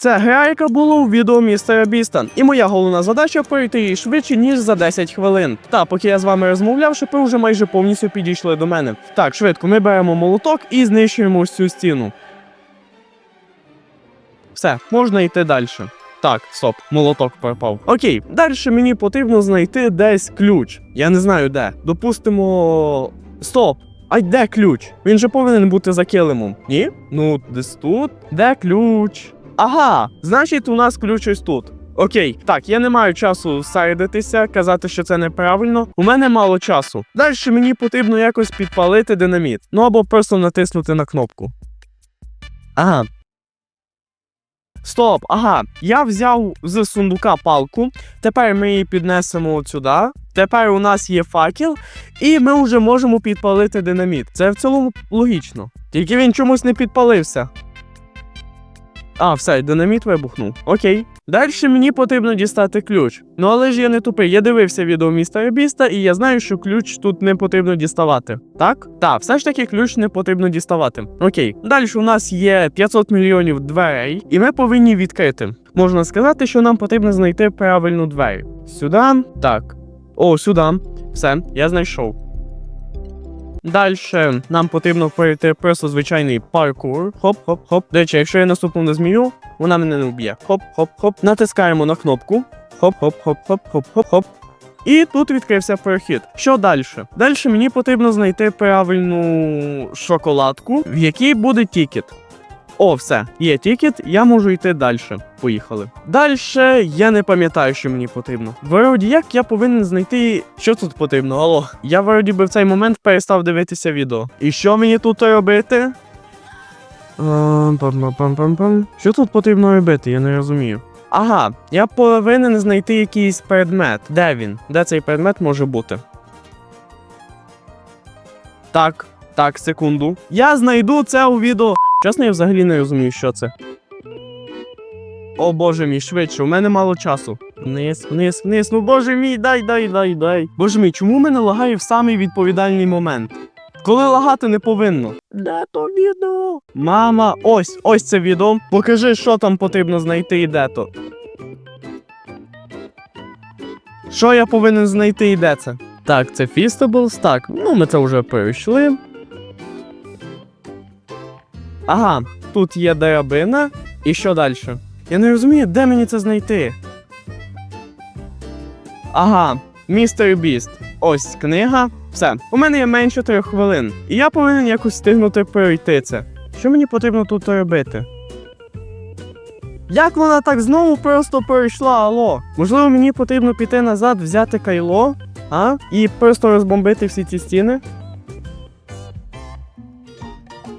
Це гра, яка була у відео містера Біста. І моя головна задача пройти її швидше, ніж за 10 хвилин. Та, поки я з вами розмовляв, шипи вже майже повністю підійшли до мене. Так, швидко, ми беремо молоток і знищуємо цю стіну. Все, можна йти далі. Так, стоп, молоток пропав. Окей, далі мені потрібно знайти десь ключ. Я не знаю де. Допустимо. Стоп! А де ключ? Він же повинен бути за килимом. Ні? Ну, десь тут. Де ключ? Ага, значить, у нас ключ ось тут. Окей, так, я не маю часу сайдитися, казати, що це неправильно. У мене мало часу. Далі мені потрібно якось підпалити динаміт. Ну або просто натиснути на кнопку. Ага. Стоп, ага. Я взяв з сундука палку. Тепер ми її піднесемо от сюди. Тепер у нас є факел, і ми вже можемо підпалити динаміт. Це в цілому логічно. Тільки він чомусь не підпалився. А, все, динаміт вибухнув. Окей. Далі мені потрібно дістати ключ. Ну але ж я не тупий. Я дивився відео містера Біста, і я знаю, що ключ тут не потрібно діставати. Так? Так, все ж таки ключ не потрібно діставати. Окей. Далі у нас є 500 мільйонів дверей, і ми повинні відкрити. Можна сказати, що нам потрібно знайти правильну двері. Сюди. Так. О, сюди. Все, я знайшов. Далі нам потрібно пройти просто звичайний паркур. Хоп-хоп-хоп. До речі, якщо я наступну на змію, вона мене не вб'є. Хоп-хоп-хоп. Натискаємо на кнопку. Хоп-хоп-хоп-хоп-хоп-хоп-хоп. І тут відкрився перехід. Що далі? Далі мені потрібно знайти правильну шоколадку, в якій буде тікет. О, все, є тікет, я можу йти далі. Поїхали. Далі я не пам'ятаю, що мені потрібно. Вроді як я повинен знайти, що тут потрібно. Алло, я вроді би в цей момент перестав дивитися відео. І що мені тут робити? Е, Пам-пам-пам-пам-пам. Що тут потрібно робити? Я не розумію. Ага, я повинен знайти якийсь предмет. Де він? Де цей предмет може бути? Так, так, секунду. Я знайду це у відео. Чесно, я взагалі не розумію, що це. О боже мій, швидше, у мене мало часу. Вниз, вниз, вниз. Ну боже мій, дай, дай, дай, дай. Боже мій, чому мене лагає в самий відповідальний момент? Коли лагати не повинно. Де то відео? Мама, ось, ось це відео. Покажи, що там потрібно знайти і де то. Що я повинен знайти і де це? Так, це Feastables, так, ну ми це вже пройшли. Ага, тут є драбина. І що далі? Я не розумію, де мені це знайти. Ага, містер Біст. Ось книга. Все. У мене є менше трьох хвилин. І я повинен якось встигнути пройти це. Що мені потрібно тут робити? Як вона так знову просто пройшла, алло? Можливо, мені потрібно піти назад, взяти кайло, а? І просто розбомбити всі ці стіни.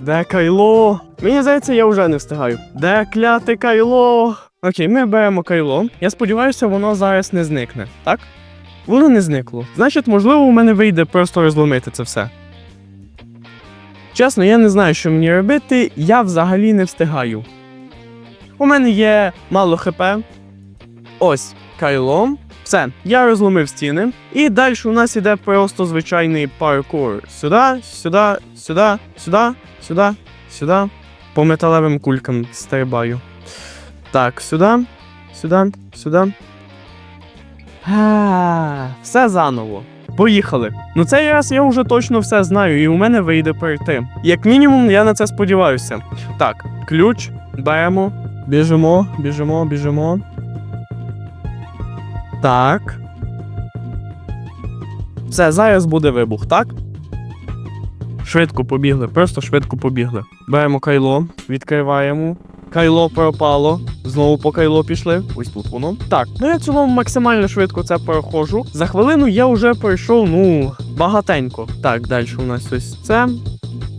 Де кайло? Мені здається, я вже не встигаю. Де кляте кайло? Окей, ми беремо кайло. Я сподіваюся, воно зараз не зникне, так? Воно не зникло. Значить, можливо, у мене вийде просто розломити це все. Чесно, я не знаю, що мені робити, я взагалі не встигаю. У мене є мало хп. Ось кайло. Все, я розломив стіни. І далі у нас іде просто звичайний паркур. Сюди, сюди, сюди, сюди, сюди, сюди. По металевим кулькам стрибаю. Так, сюди, сюди, сюди. Все заново. Поїхали. Ну цей раз я вже точно все знаю, і у мене вийде пройти. Як мінімум, я на це сподіваюся. Так, ключ беремо, біжимо, біжимо, біжимо. Так. Все, зараз буде вибух, так? Швидко побігли, просто швидко побігли. Беремо кайло, відкриваємо. Кайло пропало. Знову по кайло пішли. Ось тут воно. Так, ну я в цілому максимально швидко це проходжу. За хвилину я вже пройшов, ну, багатенько. Так, далі у нас ось це.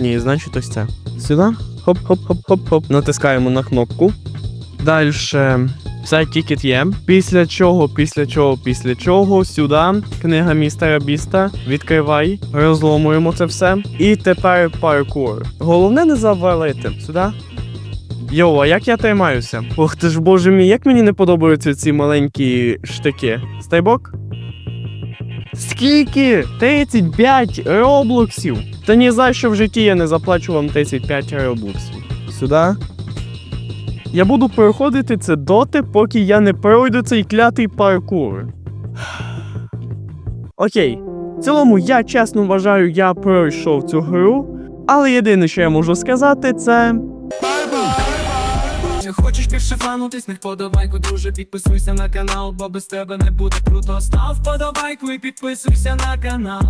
Ні, значить ось це. Сюди. Хоп-хоп-хоп-хоп-хоп. Натискаємо на кнопку. Далі. Все тікет є. Після чого, після чого, після чого, сюди. Книга містера Біста. Відкривай. Розломуємо це все. І тепер паркур. Головне не завалити. Сюди. Йоу, а як я тримаюся? Ох ти ж боже мій, як мені не подобаються ці маленькі штики. Стайбок? Скільки? 35 роблоксів. Та ні за що в житті я не заплачу вам 35 роблоксів. Сюди. Я буду проходити це доти, поки я не пройду цей клятий паркур. Окей. В цілому, я чесно вважаю, я пройшов цю гру. Але єдине, що я можу сказати, це. Хочеш більше фанутись, не вподобайку, друже, підписуйся на канал, бо без тебе не буде круто. Став вподобайку і підписуйся на канал.